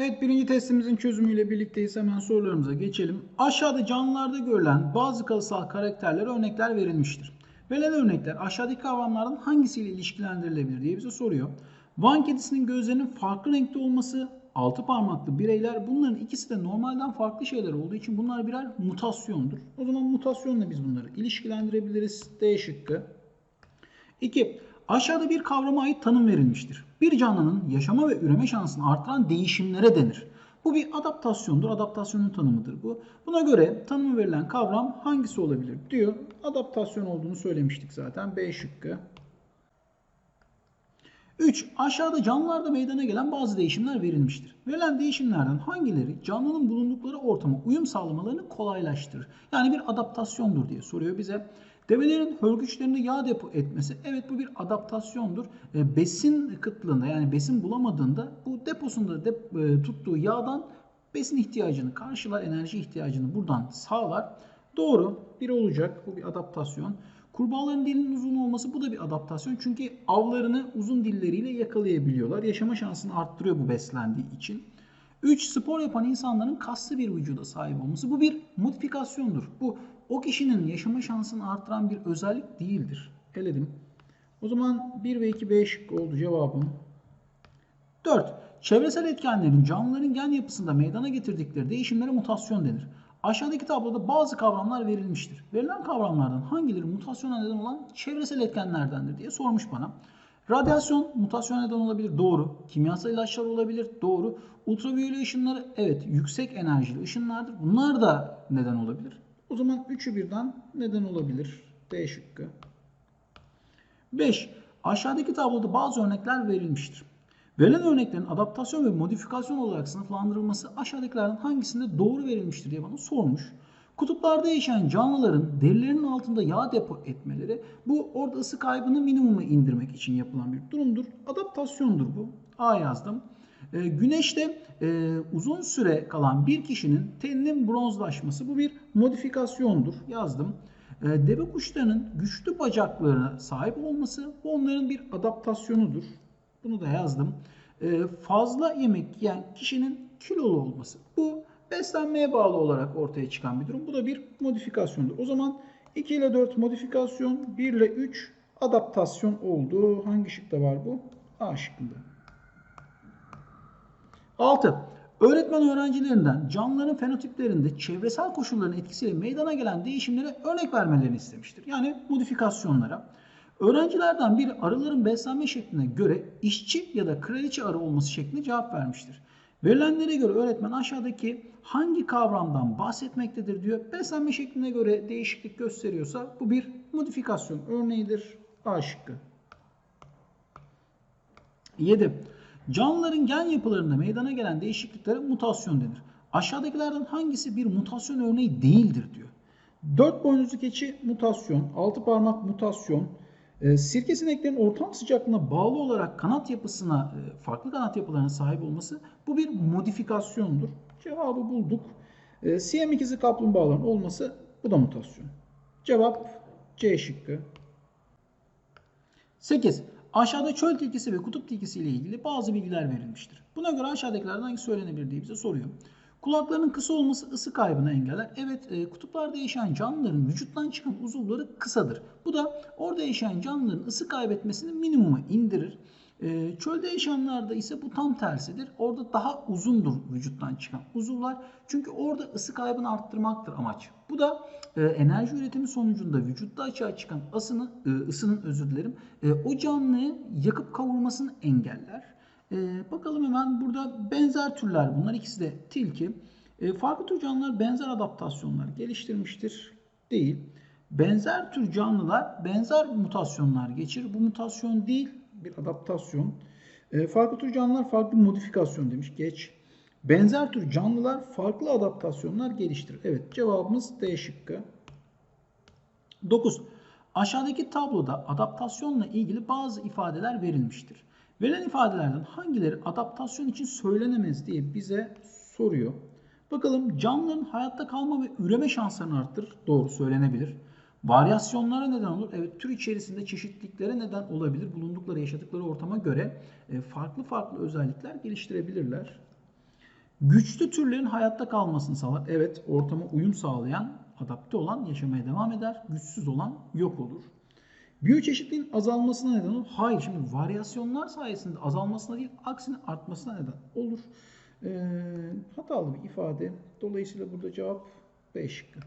Evet birinci testimizin çözümüyle birlikteyiz. Hemen sorularımıza geçelim. Aşağıda canlılarda görülen bazı kalıtsal karakterlere örnekler verilmiştir. Verilen örnekler aşağıdaki kavramlardan hangisiyle ilişkilendirilebilir diye bize soruyor. Van kedisinin gözlerinin farklı renkte olması, altı parmaklı bireyler bunların ikisi de normalden farklı şeyler olduğu için bunlar birer mutasyondur. O zaman mutasyonla biz bunları ilişkilendirebiliriz. D şıkkı. 2. Aşağıda bir kavrama ait tanım verilmiştir. Bir canlının yaşama ve üreme şansını artıran değişimlere denir. Bu bir adaptasyondur. Adaptasyonun tanımıdır bu. Buna göre tanımı verilen kavram hangisi olabilir diyor. Adaptasyon olduğunu söylemiştik zaten. B şıkkı. 3. Aşağıda canlılarda meydana gelen bazı değişimler verilmiştir. Verilen değişimlerden hangileri canlının bulundukları ortama uyum sağlamalarını kolaylaştırır? Yani bir adaptasyondur diye soruyor bize. Develerin hörgüçlerinde yağ depo etmesi evet bu bir adaptasyondur. E, besin kıtlığında yani besin bulamadığında bu deposunda dep e, tuttuğu yağdan besin ihtiyacını karşılar, enerji ihtiyacını buradan sağlar. Doğru bir olacak bu bir adaptasyon. Kurbağaların dilinin uzun olması bu da bir adaptasyon. Çünkü avlarını uzun dilleriyle yakalayabiliyorlar. Yaşama şansını arttırıyor bu beslendiği için. 3. Spor yapan insanların kaslı bir vücuda sahip olması. Bu bir modifikasyondur. Bu o kişinin yaşama şansını arttıran bir özellik değildir. Eledim. O zaman 1 ve 2 B şıkkı oldu cevabım. 4. Çevresel etkenlerin canlıların gen yapısında meydana getirdikleri değişimlere mutasyon denir. Aşağıdaki tabloda bazı kavramlar verilmiştir. Verilen kavramlardan hangileri mutasyona neden olan çevresel etkenlerdendir diye sormuş bana. Radyasyon mutasyona neden olabilir. Doğru. Kimyasal ilaçlar olabilir. Doğru. Ultraviyole ışınları evet yüksek enerjili ışınlardır. Bunlar da neden olabilir. O zaman üçü birden neden olabilir. D şıkkı. 5. Aşağıdaki tabloda bazı örnekler verilmiştir. Verilen örneklerin adaptasyon ve modifikasyon olarak sınıflandırılması aşağıdakilerden hangisinde doğru verilmiştir diye bana sormuş. Kutuplarda yaşayan canlıların derilerinin altında yağ depo etmeleri bu orada ısı kaybını minimuma indirmek için yapılan bir durumdur. Adaptasyondur bu. A yazdım. E, güneşte e, uzun süre kalan bir kişinin teninin bronzlaşması bu bir modifikasyondur. Yazdım. E, deve kuşlarının güçlü bacaklarına sahip olması bu onların bir adaptasyonudur. Bunu da yazdım. E, fazla yemek yiyen kişinin kilolu olması. Bu beslenmeye bağlı olarak ortaya çıkan bir durum. Bu da bir modifikasyondur. O zaman 2 ile 4 modifikasyon, 1 ile 3 adaptasyon oldu. Hangi şıkta var bu? A şıkkında. 6. Öğretmen öğrencilerinden canlıların fenotiplerinde çevresel koşulların etkisiyle meydana gelen değişimlere örnek vermelerini istemiştir. Yani modifikasyonlara. Öğrencilerden biri arıların beslenme şekline göre işçi ya da kraliçe arı olması şeklinde cevap vermiştir. Verilenlere göre öğretmen aşağıdaki hangi kavramdan bahsetmektedir diyor. Beslenme şekline göre değişiklik gösteriyorsa bu bir modifikasyon örneğidir. A şıkkı. 7. Canlıların gen yapılarında meydana gelen değişikliklere mutasyon denir. Aşağıdakilerden hangisi bir mutasyon örneği değildir diyor. Dört boynuzlu keçi mutasyon, altı parmak mutasyon, sirke sineklerin ortam sıcaklığına bağlı olarak kanat yapısına, e, farklı kanat yapılarına sahip olması bu bir modifikasyondur. Cevabı bulduk. E, Siyam ikizi kaplumbağaların olması bu da mutasyon. Cevap C şıkkı. 8. Aşağıda çöl tilkisi ve kutup tilkisi ile ilgili bazı bilgiler verilmiştir. Buna göre aşağıdakilerden hangisi söylenebilir diye bize soruyor. Kulaklarının kısa olması ısı kaybını engeller. Evet e, kutuplarda yaşayan canlıların vücuttan çıkan uzuvları kısadır. Bu da orada yaşayan canlıların ısı kaybetmesini minimuma indirir. E, çölde yaşayanlarda ise bu tam tersidir. Orada daha uzundur vücuttan çıkan uzuvlar. Çünkü orada ısı kaybını arttırmaktır amaç. Bu da e, enerji üretimi sonucunda vücutta açığa çıkan ısını, e, ısının özür dilerim, e, o canlıyı yakıp kavurmasını engeller. Ee, bakalım hemen burada benzer türler bunlar. ikisi de tilki. Ee, farklı tür canlılar benzer adaptasyonlar geliştirmiştir. Değil. Benzer tür canlılar benzer mutasyonlar geçirir. Bu mutasyon değil bir adaptasyon. Ee, farklı tür canlılar farklı modifikasyon demiş. Geç. Benzer tür canlılar farklı adaptasyonlar geliştirir. Evet cevabımız D şıkkı. 9. Aşağıdaki tabloda adaptasyonla ilgili bazı ifadeler verilmiştir. Verilen ifadelerden hangileri adaptasyon için söylenemez diye bize soruyor. Bakalım canlıların hayatta kalma ve üreme şanslarını arttırır. Doğru söylenebilir. Varyasyonlara neden olur. Evet tür içerisinde çeşitliklere neden olabilir. Bulundukları yaşadıkları ortama göre e, farklı farklı özellikler geliştirebilirler. Güçlü türlerin hayatta kalmasını sağlar. Evet, ortama uyum sağlayan, adapte olan yaşamaya devam eder. Güçsüz olan yok olur. Biyoçeşitliliğin azalmasına neden olur. Hayır, şimdi varyasyonlar sayesinde azalmasına değil, aksine artmasına neden olur. Ee, hatalı bir ifade. Dolayısıyla burada cevap B şıkkı.